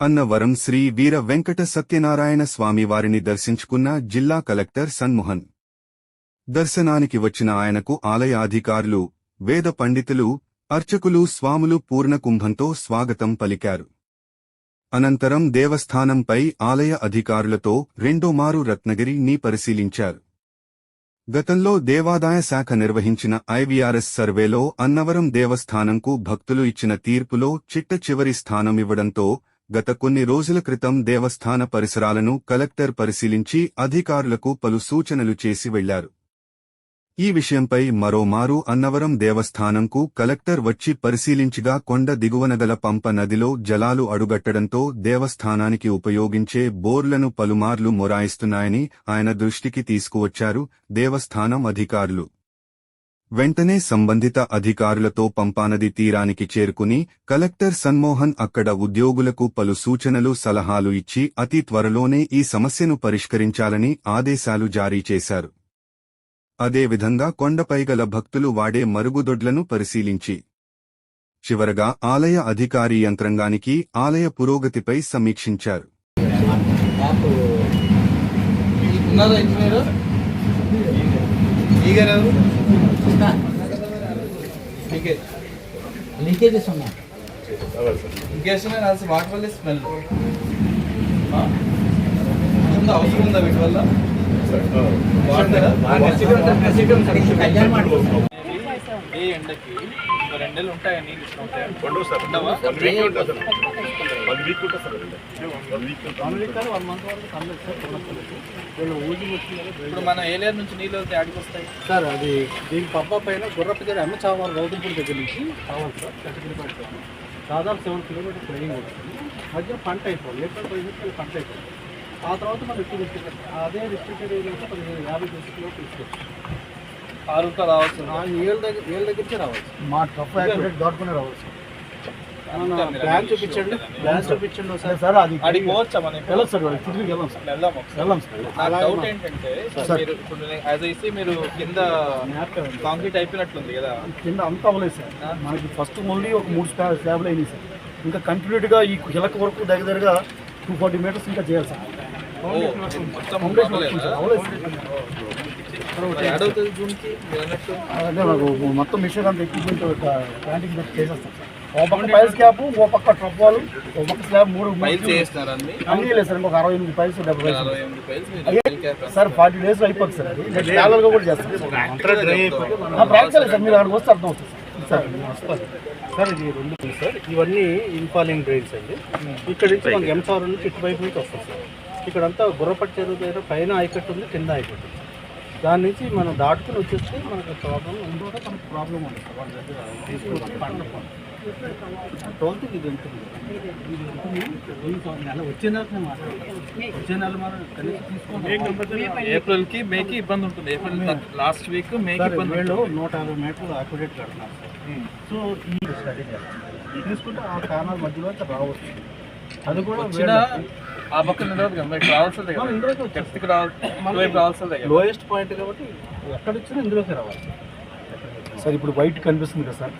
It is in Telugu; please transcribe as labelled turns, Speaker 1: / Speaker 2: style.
Speaker 1: అన్నవరం శ్రీ వీర వెంకట సత్యనారాయణ స్వామి వారిని దర్శించుకున్న జిల్లా కలెక్టర్ సన్మోహన్. దర్శనానికి వచ్చిన ఆయనకు ఆలయాధికారులు వేద పండితులు అర్చకులు స్వాములు పూర్ణకుంభంతో స్వాగతం పలికారు. అనంతరం దేవస్థానంపై ఆలయ అధికారులతో రెండోమారు రత్నగిరిని పరిశీలించారు. గతంలో దేవాదాయ శాఖ నిర్వహించిన ఐవీఆర్ఎస్ సర్వేలో అన్నవరం దేవస్థానంకు భక్తులు ఇచ్చిన తీర్పులో చిట్ట చివరి స్థానం ఇవ్వడంతో గత కొన్ని రోజుల క్రితం దేవస్థాన పరిసరాలను కలెక్టర్ పరిశీలించి అధికారులకు పలు సూచనలు చేసి వెళ్ళారు. ఈ విషయంపై మరోమారు అన్నవరం దేవస్థానంకు కలెక్టర్ వచ్చి పరిశీలించిగా కొండ దిగువనగల పంప నదిలో జలాలు అడుగట్టడంతో దేవస్థానానికి ఉపయోగించే బోర్లను పలుమార్లు మొరాయిస్తున్నాయని ఆయన దృష్టికి తీసుకువచ్చారు దేవస్థానం అధికారులు. వెంటనే సంబంధిత అధికారులతో పంపానది తీరానికి చేరుకుని కలెక్టర్ సన్మోహన్ అక్కడ ఉద్యోగులకు పలు సూచనలు సలహాలు ఇచ్చి అతి త్వరలోనే ఈ సమస్యను పరిష్కరించాలని ఆదేశాలు జారీ చేశారు. అదేవిధంగా కొండపై గల భక్తులు వాడే మరుగుదొడ్లను పరిశీలించి. చివరగా ఆలయ అధికారి యంత్రాంగానికి ఆలయ పురోగతిపై సమీక్షించారు.
Speaker 2: ఈగర్
Speaker 3: లీకేజెస్ ఉన్నాయి
Speaker 2: ఇంకేస్తున్నాయి కలిసి వాటి వల్ల స్మెల్ ఉందా అవసరం ఉందా వీటి వల్ల
Speaker 3: మండపం
Speaker 2: ఏ ఎండకి ఒక రెండు నెలలు ఉంటాయా నీళ్ళు ఇప్పుడు మన ఏలియర్ నుంచి నీళ్ళు వెళ్తే ఆడికి వస్తాయి?
Speaker 4: సార్ అది దీని పంప పైన గుర్రపు దగ్గర అమ్మ చావాలి రౌతుపూడి దగ్గర నుంచి కావాలి సార్ చట్టకిరిపేట దాదాపు సెవెన్ కిలోమీటర్స్ రైడింగ్ వస్తుంది మధ్య పంట అయిపోయింది. లీటర్ పది నిమిషాలు పంట అయిపోయింది. ఆ తర్వాత మనం ఎక్కువ అదే రిస్ట్రిక్టెడ్ ఏరియాలో పదిహేను యాభై కిలో తీసుకోవచ్చు
Speaker 2: ఆరుతో రావచ్చు.
Speaker 4: ఏళ్ళ దగ్గర ఏళ్ళ దగ్గరికే రావాలి
Speaker 3: మా ట్రఫ్ యాక్సిడెంట్ దాటుకునే సార్
Speaker 4: ప్లాన్ చూపించండి. ప్లాన్ చూపించండి ఒకసారి.
Speaker 3: సార్ అది
Speaker 2: ఆడికి పోవచ్చా మనం?
Speaker 3: వెళ్ళదు సార్ వాళ్ళకి తిరిగి వెళ్ళాం సార్.
Speaker 2: ఒకసారి.
Speaker 3: వెళ్ళాం సార్
Speaker 2: నాకు డౌట్ ఏంటంటే మీరు ఇప్పుడు యాజ్ ఐసి మీరు కింద కాంక్రీట్ అయిపోయినట్లుంది కదా.
Speaker 3: కింద అంతా అవ్వలేదు సార్. మనకి ఫస్ట్ ఓన్లీ ఒక మూడు స్లా స్లాబ్లు అయినాయి సార్. ఇంకా కంటిన్యూట్గా ఈ కిలక వరకు దగ్గర దగ్గరగా టూ ఫార్టీ మీటర్స్ ఇంకా చేయాలి సార్.
Speaker 2: మొత్తం అవ్వలేదా?
Speaker 3: సార్. అదే నాకు మొత్తం మిషన్ అంతా ఎక్విప్మెంట్ ప్లాంటింగ్ పెట్టి చేసేస్తాం. సార్ ఓ పక్క పైల్స్ క్యాప్ ఓ పక్క ట్రప్ వాల్ ఓ పక్క స్లాబ్ మూడు
Speaker 2: అన్ని
Speaker 3: లేదు సార్ ఇంకొక అరవై ఎనిమిది పైల్స్ డెబ్బై పైల్స్ సార్ ఫార్టీ డేస్ అయిపోతుంది సార్ అది. నెక్స్ట్గా కూడా చేస్తాం ప్రాక్టికల్ సార్ మీరు అక్కడికి వస్తే అర్థం అవుతుంది సార్. సార్
Speaker 4: సార్ ఇది రెండు సార్. ఇవన్నీ ఇన్ఫాలింగ్ డ్రైన్స్ అండి. ఇక్కడ నుంచి మనకి ఎంసార్ నుంచి ఇటువైపు నుంచి వస్తుంది సార్. ఇక్కడంతా గుర్రపట్టి చెరువు దగ్గర పైన ఆయకట్టు ఉంది కింద ఆయకట్టు ఉంది. దాని నుంచి మనం దాటుకుని వచ్చేస్తే మనకి ప్రాబ్లం ఇంకొక మనకి ప్రాబ్లం ఉంది. సార్ వాళ్ళ దగ్గర తీసుకుని పంట ట్వెల్త్ ఇది ఉంటుంది. ఇది ఉంటుంది. నెల వచ్చే నెల మాట్లాడతాం. వచ్చే నెల మనం కనీసం తీసుకోవాలి
Speaker 2: ఏప్రిల్కి మేకి ఇబ్బంది ఉంటుంది. ఏప్రిల్ లాస్ట్ వీక్ మేకి ఇబ్బంది
Speaker 4: వీళ్ళు నూట యాభై మీటర్లు అక్యురేట్ కడుతున్నారు సో ఈ స్టడీ తీసుకుంటే ఆ కారణాల మధ్యలో రావచ్చు. అది కూడా
Speaker 2: వచ్చిన ఆ పక్క నిలవదు కదా. మీకు రావాల్సిందే కదా. రావాలి రావాల్సిందే కదా.
Speaker 4: లోయెస్ట్ పాయింట్ కాబట్టి ఎక్కడ వచ్చినా ఇందులోకి రావాలి.
Speaker 3: సార్ ఇప్పుడు వైట్ కనిపిస్తుంది కదా సార్?